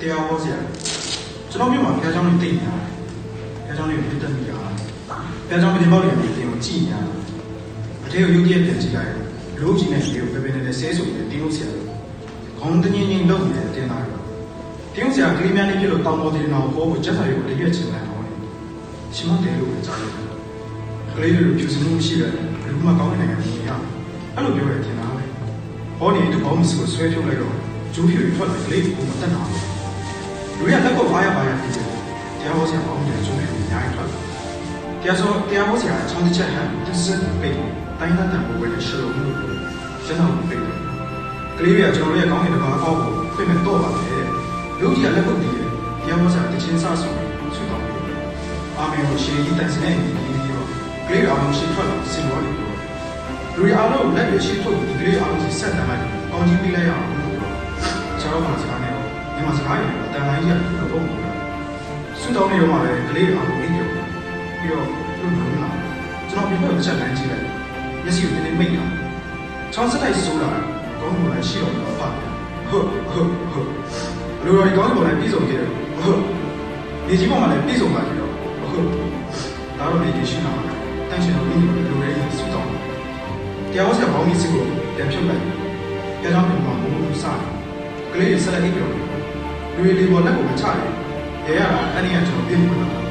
တရားဟောဆရာကျွန်တော်မြို့မှာဘုရားကျောင်းတွေတိတ်နေတာဘုရားကျောင်းတွေပြတ်တက်နေတာဘုရားကျောင်းပြင်ပေါက်တွေတင်ကိုကြည်နေတာအထေကိုရုပ်ကြီးပြန်ကြည့်လိုက်လို့ကြီးနဲ့ဒီကိုပဲပဲနဲ့ဆဲဆိုပြီးတင်းလို့ဆရာခေါင်းတင်းချင်းလုံးနေတယ်တင်တာတင်းလို့ဆရာကလေးများနေပြလို့တောင်းပေါ်တင်တော့ဟောကိုချက်စာရုပ်ကိုတရွက်ချင်တယ်ဟောနေရှင်မတယ်လို့ကြားလို့ကလေးတွေဖြူစင်မှုမရှိတယ်ဘယ်သူမှကောင်းတဲ့နိုင်ငံမရအဲ့လိုပြောရတင်တာပဲဟောနေတူဘောင်းစကိုဆွဲထုတ်လိုက်တော့ကျိုးဖြူထွက်လာကလေးကိုမတက်တာ လူရလက်ကောက်အားရပါရဖြစ်တယ်တရားဟောဆရာဘောင်းတယ်ကျိုးဖြူအများကြီးထွက်တရားဆိုတရားဟောဆရာချောင်းတစ်ချက်ဟန်တစ်စက်ပိတ်တိုင်းတန်ပေါ်ဝဲရှလုံးလို့ကျွန်တော်ပိတ်တယ်ကလေးတွေကကျွန်တော်ရဲ့ကောင်းကင်တစ်ပါးအောက်ကိုဖွင့်မဲ့တော့ပါတယ်လူကြီးကလက်ကုပ်တည်တယ်တရားဟောဆရာတချင်းစဆိုဆွတောင်းတယ်အာမင်ကိုရှေးကြီးတန်စနေနေပြီးတော့ကလေးအားလုံးရှေးထွက်လာစင်တော်လေးပြောလူတွေအားလုံးလက်တွေရှေးထုတ်ပြီးကလေးအားလုံးဆက်တမ်းလိုက်ကောင်းကြီးပေးလိုက်ရအောင်လို့ပြောကျွန်တော်ကစကားနဲ့ ဒီမှာစကားရအတန်တိုင်းကြီးကတော့ပုံပေါ်လာဆွတောင်းနေတော့မှလည်းကလေးအားလုံးအိတ်ပြောပြီးတော့သူ့ဘုံလာကျွန်တော်ပြတ်တစ်ချက်လမ်းကြည့်လိုက်မျက်စိကိုတင်းတင်းမိတ်လာချောင်းစက်လိုက်ဆိုးလာကောင်းပေါ်လိုက်ရှိတော့တော့ပါဟုတ်ဟုတ်ဟုတ်လူတော်ဒီကောင်းပေါ်လိုက်ပြီးဆုံးခဲ့တယ်ဟုတ်ဒီကြီးပေါ်မှာလည်းပြီးဆုံးပါကြတော့ဟုတ်ဒါတော့ဒီရှိနာတန်ရှင်တော်ပြီးလူတွေဆွတောင်းတရားဝဆရာဘောင်းကြီးစစ်ကိုပြန်ဖြုတ်လိုက်ကြောင်ပြန်မှာမိုးလို့စားကလေးဆက်လိုက်ပြောလူ တွေလေးပေါ်လက်ကိုမချတယ်ရဲရတာအဲ့ဒီကကျွန်တော်ပြင်ပြလာ